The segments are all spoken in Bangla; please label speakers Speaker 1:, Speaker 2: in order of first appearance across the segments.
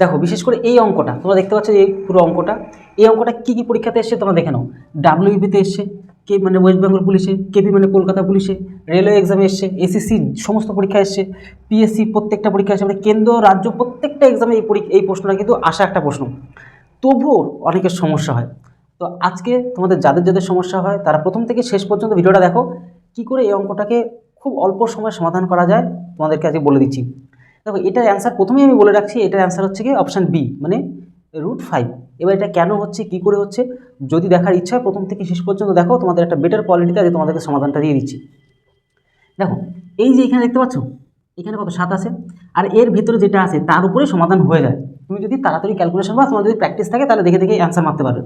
Speaker 1: দেখো, বিশেষ করে এই অঙ্কটা, তোমরা দেখতে পাচ্ছ যে এই পুরো অঙ্কটা, এই অঙ্কটা কী কী পরীক্ষাতে এসছে তোমরা দেখে নাও। ডাব্লিউবিতে এসছে, কে মানে ওয়েস্ট বেঙ্গল পুলিশে কেপি মানে কলকাতা পুলিশে রেলওয়ে এক্সামে এসছে এসএসসি সমস্ত পরীক্ষা এসছে পিএসসি প্রত্যেকটা পরীক্ষা এসছে মানে কেন্দ্র, রাজ্য প্রত্যেকটা এক্সামে এই পরীক্ষা, এই প্রশ্নটা কিন্তু আসা একটা প্রশ্ন। তবুও অনেকের সমস্যা হয়। তো আজকে তোমাদের যাদের যাদের সমস্যা হয়, তারা প্রথম থেকে শেষ পর্যন্ত ভিডিওটা দেখো, কি করে এই অঙ্কটাকে খুব অল্প সময়ে সমাধান করা যায়, তোমাদেরকে আজকে বলে দিচ্ছি। দেখো, এটার অ্যান্সার প্রথমেই আমি বলে রাখছি, এটার অ্যান্সার হচ্ছে কি অপশান বি মানে রুট ফাইভ এবার এটা কেন হচ্ছে, কি করে হচ্ছে? যদি দেখার ইচ্ছা হয়, প্রথম থেকে শেষ পর্যন্ত দেখো, তোমাদের একটা বেটার কোয়ালিটিতে আজকে তোমাদেরকে সমাধানটা দিয়ে দিচ্ছি। দেখো, এই যে এখানে দেখতে পাচ্ছ, এখানে কত, সাত আছে। আর এর ভিতরে যেটা আছে, তার উপরে সমাধান হয়ে যায়। তুমি যদি তাড়াতাড়ি ক্যালকুলেশন বা তোমার যদি প্র্যাকটিস থাকে, তাহলে দেখে দেখে অ্যান্সার মারতে পারবে।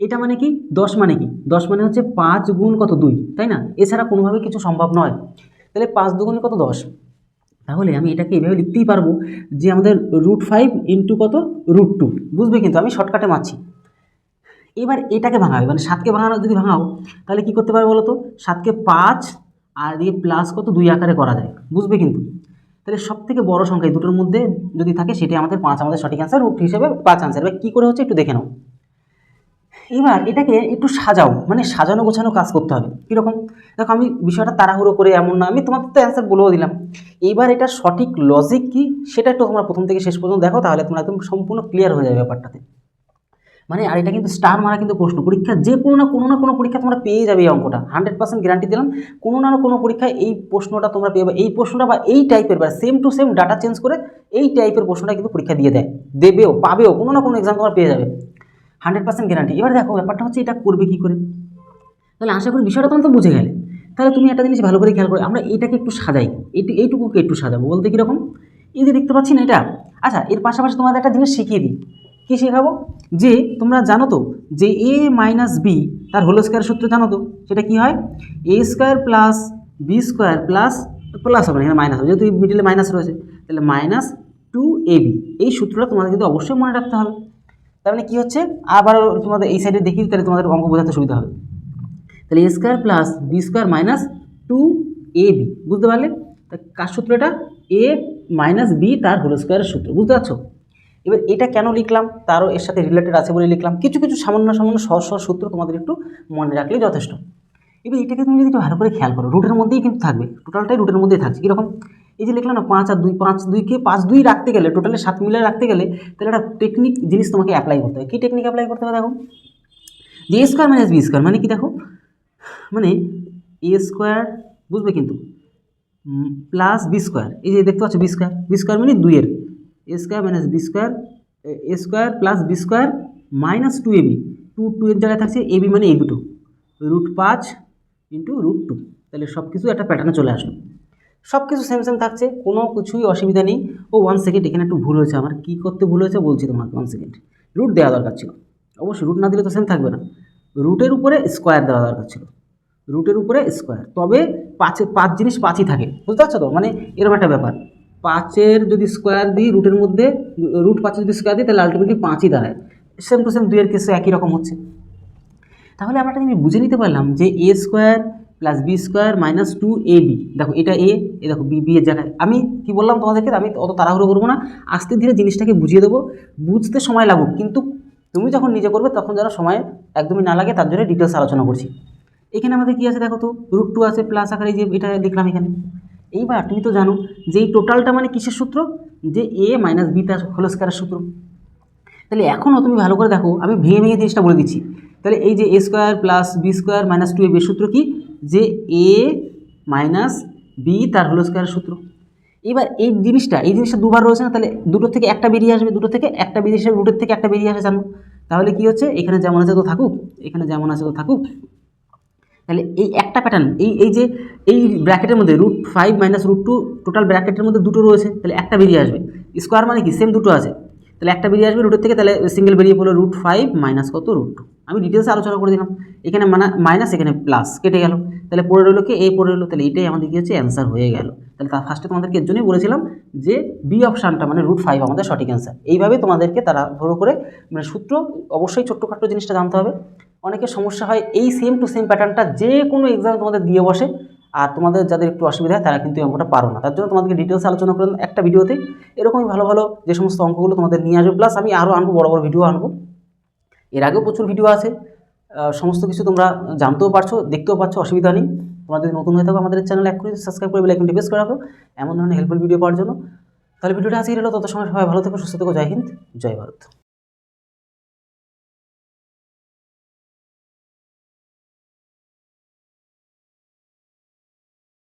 Speaker 1: এটা মানে কি? দশ মানে কি? দশ মানে হচ্ছে পাঁচ গুণ কত? দুই, তাই না? এছাড়া কোনোভাবে কিছু সম্ভব নয়। তাহলে পাঁচ দুগুণে কত? দশ। তাহলে আমি এটাকে এভাবে লিখতেই পারব যে আমাদের রুট ফাইভ ইন্টু কত? রুট টু বুঝবে কিন্তু? আমি শর্টকাটে মারছি। এবার এটাকে ভাঙাবে। মানে সাতকে ভাঙানো, যদি ভাঙাও, তাহলে কি করতে পারবে বলো তো সাতকে পাঁচ আর দিয়ে প্লাস কত? দুই আকারে করা যায়। বুঝবে কিন্তু? তাহলে সব থেকে বড় সংখ্যা এই দুটোর মধ্যে যদি থাকে, সেটাই আমাদের পাঁচ, আমাদের সঠিক অ্যান্সার রুট হিসেবে পাঁচ অ্যান্সার এবার কী করে হচ্ছে একটু দেখে নাও। এবার এটাকে একটু সাজাও মানে সাজানো গোছানো কাজ করতে হবে। কীরকম? দেখো, আমি বিষয়টা তাড়াহুড়ো করে এমন না, আমি তোমাকে তো অ্যান্সার বলেও দিলাম। এইবার এটা সঠিক লজিক কি, সেটা একটু তোমরা প্রথম থেকে শেষ পর্যন্ত দেখো, তাহলে তোমরা একদম সম্পূর্ণ ক্লিয়ার হয়ে যাবে ব্যাপারটাতে। মানে আর এটা কিন্তু স্টার মারা কিন্তু প্রশ্ন। পরীক্ষা যে কোনো না কোনো না কোনো পরীক্ষা তোমরা পেয়ে যাবে এই অঙ্কটা। হান্ড্রেড পার্সেন্ট গ্যারান্টি দিলাম, কোনো না কোনো পরীক্ষায় এই প্রশ্নটা তোমরা পেয়ে যাবে। এই প্রশ্নটা বা এই টাইপের বা same to same data change করে এই টাইপের প্রশ্নটা কিন্তু পরীক্ষা দিয়ে দেয়। দেবেও, পাবেও, কোনো না কোনো এক্সাম তোমরা পেয়ে যাবে। হান্ড্রেড পার্সেন্ট গ্যারান্টি এবার দেখো, ব্যাপারটা হচ্ছে এটা করবে কী করে? তাহলে আশা করি বিষয়টা তোমরা তো বুঝে গেলে। তাহলে তুমি একটা জিনিস ভালো করে খেয়াল করো, আমরা এটাকে একটু সাজাই। এইটু এইটুকুকে একটু সাজাবো, বলতে কীরকম? এই যে দেখতে পাচ্ছি না এটা। আচ্ছা এর পাশাপাশি তোমাদের একটা জিনিস শিখিয়ে দিই। কী শেখাবো? যে তোমরা জানো তো, যে এ মাইনাস বি তার হোল স্কোয়ার সূত্র জানো তো? সেটা কি হয়? A square plus B square plus plus হবে না, এখানে মাইনাস হবে। যেহেতু মিডিলে মাইনাস রয়েছে, তাহলে মাইনাস টু এ বি এই সূত্রটা তোমাদের কিন্তু অবশ্যই মনে রাখতে হবে। তার মানে কী হচ্ছে? আবার তোমাদের এই সাইডে দেখি তাহলে তোমাদের অঙ্ক বোঝাতে সুবিধা হবে। তাহলে A square plus B square minus two A B বুঝতে পারলে? কার সূত্র এটা এ মাইনাস বি তার হোল স্কোয়ারের সূত্র, বুঝতে পারছ? এবার এটা কেন লিখলাম? তারও এর সাথে রিলেটেড আছে বলে লিখলাম। কিছু কিছু সামান্য সামান্য সহজ সহজ সূত্র তোমাদের একটু মনে রাখলেই যথেষ্ট। এবার এটাকে তুমি যদি একটু ভালো করে খেয়াল করো রুটের মধ্যেই কিন্তু থাকবে টোটালটাই রুটের মধ্যেই থাকছে, কীরকম? এই যে লিখলাম না, পাঁচ আর দুই, পাঁচ দুইকে পাঁচ দুই রাখতে গেলে টোটালে সাত মিলিয়ে রাখতে গেলে, তাহলে একটা টেকনিক জিনিস তোমাকে অ্যাপ্লাই করতে হবে কী টেকনিক অ্যাপ্লাই করতে হবে দেখো? যে A square minus B square মানে কি দেখো? মানে এ স্কোয়ার বুঝবে কিন্তু? প্লাস বি স্কোয়ার এই যে দেখতে পাচ্ছ বি স্কোয়ার বি স্কোয়ার মানে দুইয়ের। A square minus B square A square plus B square minus two AB two two এর জায়গায় থাকছে এবি মানে এই দুটো। রুট পাঁচ ইন্টু রুট টু তাহলে সব কিছু একটা প্যাটার্নে চলে আসলো। সব কিছু সেম সেম থাকছে, কোনো কিছুই অসুবিধা নেই। ও ওয়ান সেকেন্ড এখানে একটু ভুল হয়েছে, আমার কী করতে ভুল হয়েছে বলছি তোমাকে ওয়ান সেকেন্ড রুট দেওয়া দরকার ছিল। অবশ্যই রুট না দিলে তো সেম থাকবে না। রুটের উপরে স্কোয়ার দেওয়া দরকার ছিল। রুটের উপরে স্কোয়ার তবে পাঁচে, পাঁচ জিনিস পাঁচই থাকে, বুঝতে পারছ তো? মানে এরকম একটা ব্যাপার। পাঁচের যদি স্কোয়ার দিই রুটের মধ্যে রুট পাঁচের যদি স্কোয়ার দিই, তাহলে আলটিমেটলি পাঁচই দাঁড়ায়। সেম টু সেম দুইয়ের কেসে একই রকম হচ্ছে। তাহলে আমরা একটা জিনিস বুঝে নিতে পারলাম যে A square plus B square minus two A B দেখো, এটা এ এ দেখো বি বি এর জায়গায়। আমি কি বললাম তোমাদেরকে? আমি অত তাড়াহুড়ো করব না। আস্তে ধীরে জিনিসটাকে বুঝিয়ে দেবো। বুঝতে সময় লাগুক, কিন্তু তুমি যখন নিজে করবে, তখন যেন সময় একদমই না লাগে, তার জন্য ডিটেলস আলোচনা করছি। এখানে আমাদের কী আছে দেখো তো? রুট টু আছে প্লাস আকারে যে এটা লিখলাম এখানে। এইবার তুমি তো জানো যে এই টোটালটা মানে কিসের সূত্র? যে এ মাইনাস বি তার হোল স্কোয়ারের সূত্র। তাহলে এখনও তুমি ভালো করে দেখো, আমি ভেঙে ভেঙে জিনিসটা বলে দিচ্ছি। তাহলে এই যে A square plus B square minus two A বির সূত্র কি? যে এ মাইনাস বি তার হোল স্কোয়ারের সূত্র। এবার এই জিনিসটা এই জিনিসটা দুবার রয়েছে না, তাহলে দুটো থেকে একটা বেরিয়ে আসবে, দুটো থেকে একটা বেরিয়ে আসবে রুটের থেকে একটা বেরিয়ে আসে জানো? তাহলে কি হচ্ছে? এখানে যেমন আছে তো থাকুক, এখানে যেমন আছে তো থাকুক। তাহলে এই একটা প্যাটার্ন এই এই যে, এই ব্র্যাকেটের মধ্যে root five minus root two total ব্র্যাকেটের মধ্যে দুটো রয়েছে, তাহলে একটা বেরিয়ে আসবে। স্কোয়ার মানে কি? সেম দুটো আছে। তাহলে একটা বেরিয়ে আসবে রুটের থেকে, তাহলে সিঙ্গেল বেরিয়ে পড়ল রুট ফাইভ মাইনাস কত? রুট টু আমি ডিটেলসে আলোচনা করে দিলাম। এখানে মানা মাইনাস এখানে প্লাস কেটে গেল। তাহলে পড়ে রইল কি? এ পড়ে রইল। তাহলে এটাই আমাদের কি হচ্ছে? অ্যান্সার হয়ে গেল। তাহলে তার ফার্স্টে তোমাদেরকে এর জন্যই বলেছিলাম যে বি অপশানটা মানে রুট ফাইভ আমাদের সঠিক অ্যান্সার এইভাবে তোমাদেরকে তারা ধরো করে মানে সূত্র অবশ্যই ছোট্টখাট্টো জিনিসটা জানতে হবে। অনেকের সমস্যা হয় এই সেম টু সেম প্যাটার্নটা যে কোনো এক্সাম তোমাদের দিয়ে বসে। আর তোমাদের যাদের একটু অসুবিধা হয়, তারা কিন্তু এই অঙ্কটা পারো না। তার জন্য তোমাদেরকে ডিটেলস আলোচনা করলাম একটা ভিডিওতে। এরকমই ভালো ভালো যে সমস্ত অঙ্কগুলো তোমাদের নিয়ে আসবে প্লাস আমি আরও আনব, বড় বড় ভিডিও আনব। এর আগেও প্রচুর ভিডিও আছে। সমস্ত কিছু তোমরা জানতেও পারছ, দেখতেও পাচ্ছ অসুবিধা নেই। তোমরা যদি নতুন হয়ে থাকো আমাদের চ্যানেল এক করে সাবস্ক্রাইব করে বেলাইকনটি প্রেস করে রাখো। এমন ধরনের হেল্পফুল ভিডিও পাওয়ার জন্য। তাহলে ভিডিওটা আজকে এলো তত সময় সবাই ভালো থেকো, সুস্থ থেকো, জয় হিন্দ, জয় ভারত।